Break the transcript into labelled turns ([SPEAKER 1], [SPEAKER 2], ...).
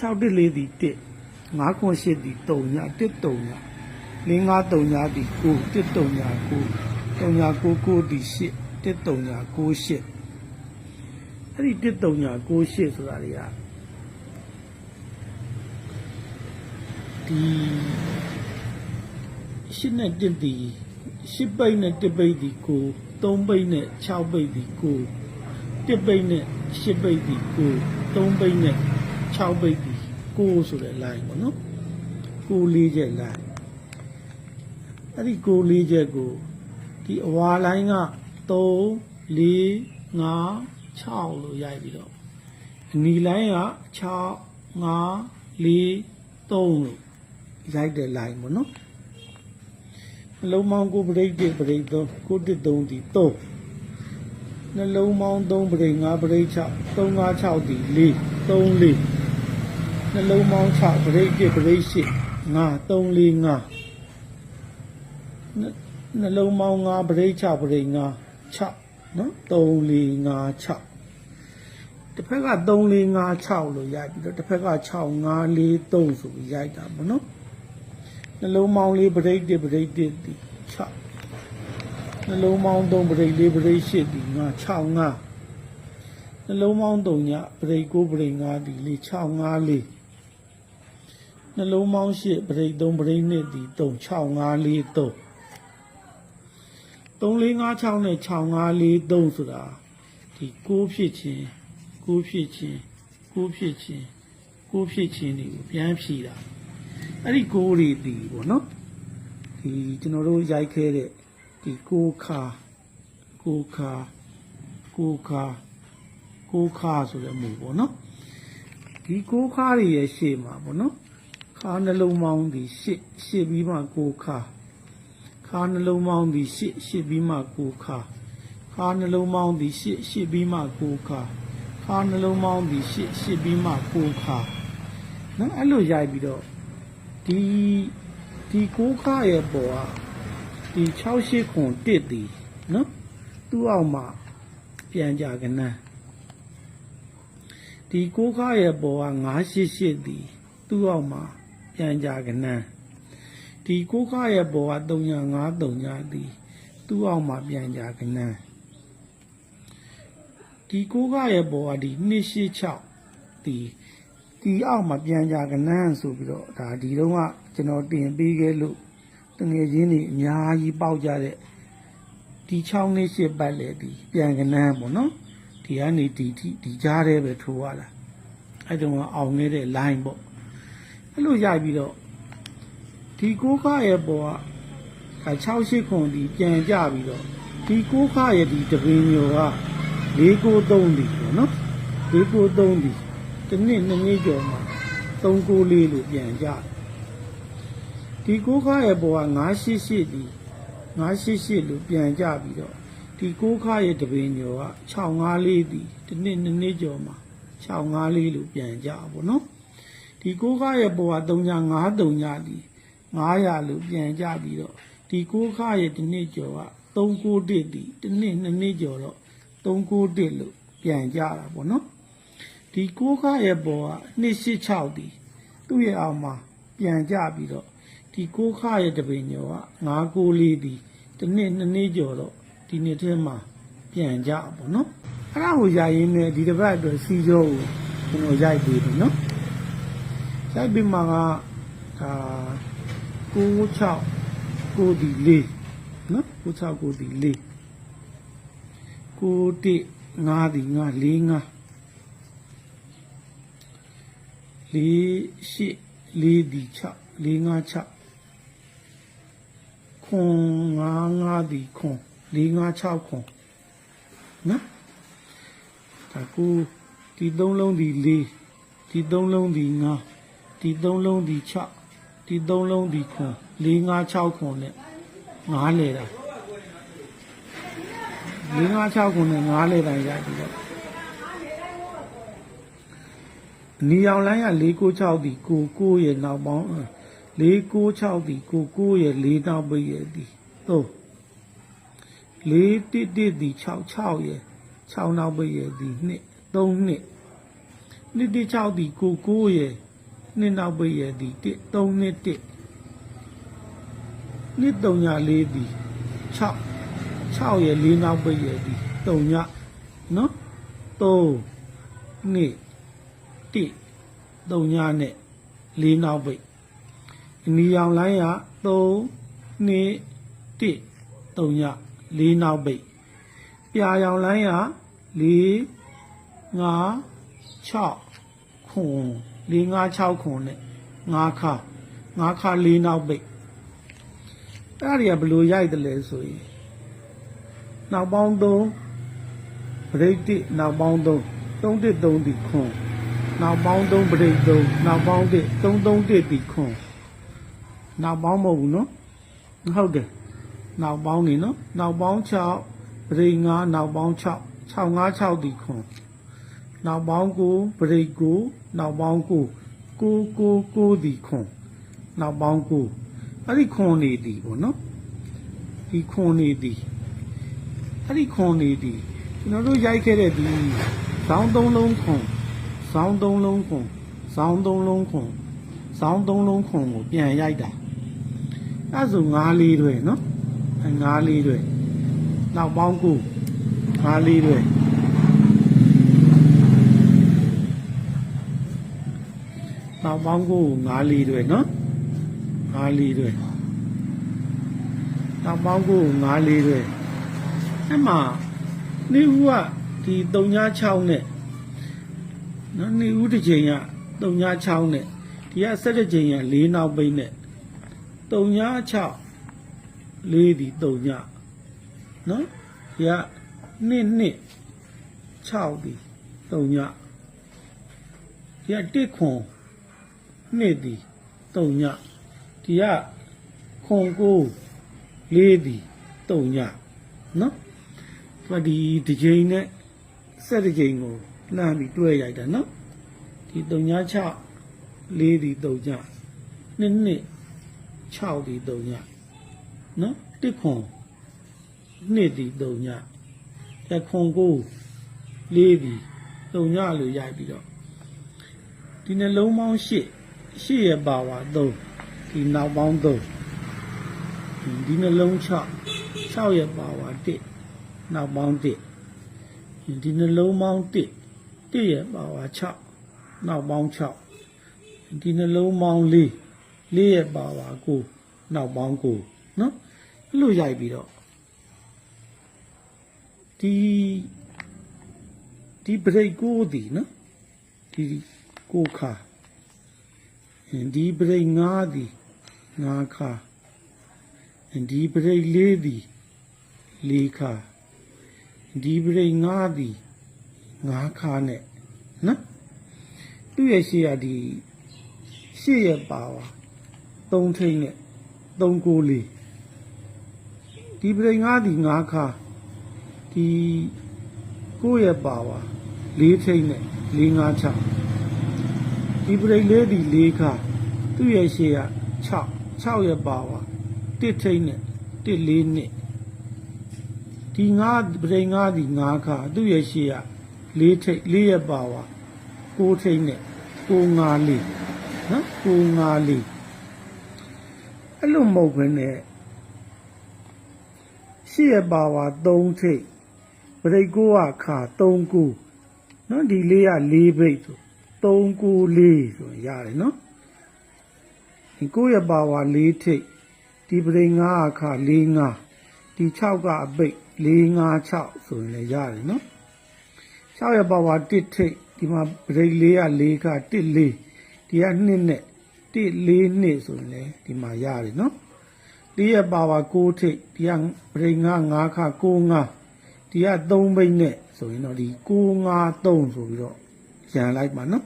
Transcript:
[SPEAKER 1] 6တစ်လေးသည်1 5ခွန်8သည်3ည1 3ည5 5 3ညသည်9 1 3ည9 3ည9 9သည်8 1 3ည9 8အဲ့ဒီ1 3ည9 8ဆိုတာတွေကဒီရှစ်နဲ့တစ်ဒီရှစ်ပိတ်နဲ့တစ်ပိတ်ဒီကိုသုံးပိတ်နဲ့6ပိတ်ဒီကိုတစ်ပိတ်နဲ့ရှစ်ပိတ်ဒီကိုသုံးပိတ်နဲ့6ပိတ်ဒီ ကိုဆိုတဲ့ line ပေါ့နော်ကိုလေးချက် line အဲ့ဒီကိုလေးချက်ကိုဒီအဝါ line က3 4 5 6လို့ရိုက်ပြီးတော့အနီ line က6 5 4 3လို့ရိုက်တဲ့ line ပေါ့နော်နှလုံးပေါင်းကိုပရိတ်တစ်ပရိတ်သုံးကိုတစ်သုံးဒီသုံးနှလုံးပေါင်း3ပရိတ်5ပရိတ်6 3 5 6ဒီ4 3 4 နှလုံးပေါင်း6ပရိတ်1ပရိတ်8 5 3 4 5နှလုံးပေါင်း5ပရိတ်6ပရိတ်5 6နော်3 4 5 6တစ်ဖက်က3 4 5 6လို့ရိုက်ပြီးတော့တစ်ဖက်က6 5 4 3ဆိုပြီးရိုက်တာပေါ့နော်နှလုံးပေါင်းလေးပရိတ်တစ်ပရိတ်တစ်ဒီ6နှလုံးပေါင်း3ပရိတ်လေးပရိတ်8ဒီ9 6 5နှလုံးပေါင်း3ညပရိတ်9ပရိတ်5ဒီလေး6 5လေး နှလုံးပေါင်း8ပရိတ်3ပရိတ်2ဒီ3 6 5လေး3 3 4 5 6နဲ့6 5လေး3ဆိုတာဒီ6ဖြစ်ချင်း6ဖြစ်ချင်း6ဖြစ်ချင်း6ဖြစ်ချင်းတွေကိုပြန်ဖြည့်တာအဲ့ဒီကိုးတွေတည်ပေါ့နော်ဒီကျွန်တော်တို့ရိုက်ခဲတဲ့ဒီကိုးခါကိုးခါကိုးခါကိုးခါဆိုတဲ့မူပေါ့နော်ဒီကိုးခါတွေရဲ့ရှေ့မှာပေါ့နော် ခါနှလုံးပေါင်းဒီရှစ်ရှစ်ပြီးမှကိုးခါခါနှလုံးပေါင်းဒီရှစ်ရှစ်ပြီးမှကိုးခါခါနှလုံးပေါင်းဒီရှစ်ရှစ်ပြီးမှကိုးခါခါနှလုံးပေါင်းဒီရှစ်ရှစ်ပြီးမှကိုးခါနော်အဲ့လိုရိုက်ပြီးတော့ဒီဒီကိုးခါရဲ့ပေါ်ကဒီ68ခွန်တစ်တီနော်သူ့အောက်မှာပြန်ကြကနန်းဒီကိုးခါရဲ့ပေါ်က988တီသူ့အောက်မှာ ပြန်ကြကနန်းဒီကိုးခါရဲ့ပေါ်က3953တီသူ့အောက်မှာပြန်ကြကနန်းဒီကိုးခါရဲ့ပေါ်ကဒီ286တီဒီအောက်မှာပြန်ကြကနန်းဆိုပြီးတော့ဒါဒီတော့ကကျွန်တော်တင်ပေးခဲ့လို့တငယ်ချင်းတွေအများကြီးပေါက်ကြတဲ့ဒီ6နှစ်8ပတ်လေဒီပြန်ကနန်းပေါ့နော်ဒီကနေဒီဒီဒီကြားထဲပဲထိုးရတာအဲ့တုန်းကအောင်နေတဲ့ line ပေါ့ အဲ့လိုရိုက်ပြီးတော့ဒီကိုးခါရဲ့ပေါ်က6 8ခွန်ဒီပြန်ကြပြီးတော့ဒီကိုးခါရဲ့ဒီတပင်မျိုးက493ဒီပေါ့နော်493ဒီတနည်းနှစ်နှစ်ကျော်မှာ394လို့ပြန်ကြတယ်ဒီကိုးခါရဲ့ပေါ်က988ဒီ988လို့ပြန်ကြပြီးတော့ဒီကိုးခါရဲ့တပင်ညောက654ဒီတနည်းနှစ်နှစ်ကျော်မှာ654လို့ပြန်ကြပါဘောနော် ဒီကိုးခါရဲ့ပေါ်က3953ညဒီ900လို့ပြန်ကြပြီးတော့ဒီကိုးခါရဲ့တနည်းကျော်က391ဒီတနည်းနှစ်နှစ်ကျော်တော့391လို့ပြန်ကြတာပေါ့နော်ဒီကိုးခါရဲ့ပေါ်က286တီသူ့ရဲ့အောက်မှာပြန်ကြပြီးတော့ဒီကိုးခါရဲ့တပင်ညောက994တီတစ်နှစ်နှစ်နှစ်ကျော်တော့ဒီနှစ်ထဲမှာပြန်ကြပါတော့အဲ့ဒါကိုရိုက်ရင်းနဲ့ဒီတစ်ပတ်အတွက်စီကြောကိုကျွန်တော်ရိုက်ပြီးတယ်နော် ရိုက်ပြီးမှကဒါ96ကိုဒီ4နော်96ကိုဒီ4ကိုတိ5ဒီ5 4 5လေးရှိလေးဒီ6လေးငါ6ခွန်ငါငါဒီခွန်လေးငါ6ခွန်နော်ဒါကူဒီသုံးလုံးဒီလေးဒီသုံးလုံးဒီငါ ဒီသုံးလုံးဒီ6ဒီသုံးလုံးဒီခွန်လေးငါ6ခွန်နဲ့ငါလေတာလေးငါ6ခွန်နဲ့ငါလေတာရပြီတော့နီအောင်လိုင်းက496ဒီကိုကိုရဲ့နောက်ပေါင်း496ဒီကိုကိုရဲ့4နောက်ပိတ်ရဲ့ဒီ3 411ဒီ66ရဲ့6နောက်ပိတ်ရဲ့ဒီ2 3နှစ်216ဒီကိုကိုရဲ့ နှစ်နောက်ပိတ်ရဲ့ဒီတစ်3နှစ်တစ်နှစ်3ည4ဒီ6 6ရဲ့4နောက်ပိတ်ရဲ့ဒီ3ညနော်3နှစ်တစ်3ညနဲ့4နောက်ပိတ်အနီရောင်လိုင်းက3နှစ်တစ်3ည4နောက်ပိတ်ပြာရောင်လိုင်းက4 5 6ခွန် 4 5 6ခွန်နဲ့5ခါ5ခါ4နောက်ပိတ်အဲ့ဒါတွေကဘယ်လိုရိုက်တယ်လဲဆိုရင်နောက်ပေါင်း3ပရိတ်တိနောက်ပေါင်း3 3တစ်3ဒီခွန်နောက်ပေါင်း3ပရိတ်3နောက်ပေါင်းတစ်3 3တစ်ဒီခွန်နောက်ပေါင်းမဟုတ်ဘူးနော်ဟုတ်တယ်နောက်ပေါင်းနေနော်နောက်ပေါင်း6ပရိတ်5နောက်ပေါင်း6 6 5 6ဒီခွန်နောက်ပေါင်းကိုပရိတ်ကို နောက်ပေါင်းကိုကိုကိုကိုဒီခွန်နောက်ပေါင်းကိုအဲ့ဒီခွန်နေသည်ပေါ့နော်ဒီခွန်နေသည်အဲ့ဒီခွန်နေသည်ကျွန်တော်တို့ရိုက်ခဲ့တဲ့ဒီဇောင်းသုံးလုံးခွန်ဇောင်းသုံးလုံးခွန်ဇောင်းသုံးလုံးခွန်ဇောင်းသုံးလုံးခွန်ကိုပြန်ရိုက်တာအဲ့ဆိုငါးလေးတွေနော်အဲငါးလေးတွေနောက်ပေါင်းကိုငါးလေးတွေ နောက်ပေါင်းကိုငါးလီတွေနော်ငါးလီတွေနောက်ပေါင်းကိုငါးလီတွေအဲ့မှာနေဦးကဒီ396နဲ့နော်နေဦးတစ်ချိန်က396နဲ့ဒီက17ချိန်က4နောက်ပိတ်နဲ့396 4ဒီ3ညနော်ဒီက2နှစ်6ဒီ3ညဒီက1ခွန် နှစ်သည်တုံညဒီကခွန်ကိုလေးသည်တုံညနော်သူကဒီတစ်ချိန်နဲ့ဆက်တစ်ချိန်ကိုလှမ်းပြီးတွဲရိုက်တာနော်ဒီတုံည6လေးသည်တုံညနှစ်နှစ်6သည်တုံညနော်တစ်ခွန်နှစ်သည်တုံညအဲခွန်ကိုလေးသည်တုံညလို့ရိုက်ပြီးတော့ဒီနှလုံးပေါင်း8 ရှေ့ရပါဝါ3ဒီနောက်ပေါင်း3ဒီနှလုံး6 6ရပါဝါ1နောက်ပေါင်း1ဒီနှလုံးပေါင်း1 1ရပါဝါ6နောက်ပေါင်း6ဒီနှလုံးပေါင်း4 4ရပါဝါ9နောက်ပေါင်း9နော်အဲ့လိုရိုက်ပြီးတော့ဒီဒီဘရိတ်ကိုဒီနော်ဒီကိုခါ ဒီပရိတ်9သည်9ခါဒီပရိတ်4သည်4ခါဒီပရိတ်9သည်9ခါနဲ့နော်သူ့ရဲ့ရှေ့ကဒီရှေ့ရဲ့ပါဝါ3ထိန်းနဲ့3ကိုလေးဒီပရိတ်9သည်9ခါဒီကိုယ့်ရဲ့ပါဝါ4ထိန်းနဲ့4 5 6 ဒီပရိတ်လေးဒီ၄ခါသူ့ရဲ့ရှေ့က6 6ရဲ့ပါဝါ1ထိတ်နဲ့1 4နှစ်ဒီ9ပရိတ်9ဒီ9ခါသူ့ရဲ့ရှေ့က4ထိတ်4ရဲ့ပါဝါ6ထိတ်နဲ့6 5လေးနော်6 5လေးအဲ့လိုမဟုတ်ဘဲနဲ့ရှေ့ရဲ့ပါဝါ3ထိတ်ပရိတ်9ကခါ3ကူနော်ဒီလေးက4ဘိတ်ဆို 3ကို4ဆိုရင်ရတယ်နော်ဒီကိုရပါဝါ4ထိပ်ဒီပရိ9အခါ4 5ဒီ6ကအပိတ်4 5 6ဆိုရင်လည်းရတယ်နော်6ရပါဝါ1ထိပ်ဒီမှာပရိ4က4ခါ1 4ဒီက2နဲ့1 4နှစ်ဆိုရင်လည်းဒီမှာရတယ်နော်ဒီရပါဝါ6ထိပ်ဒီကပရိ9 5ခါ6 5ဒီက3ဘိတ်နဲ့ဆိုရင်တော့ဒီ6 5 3ဆိုပြီးတော့ရန်လိုက်ပါနော်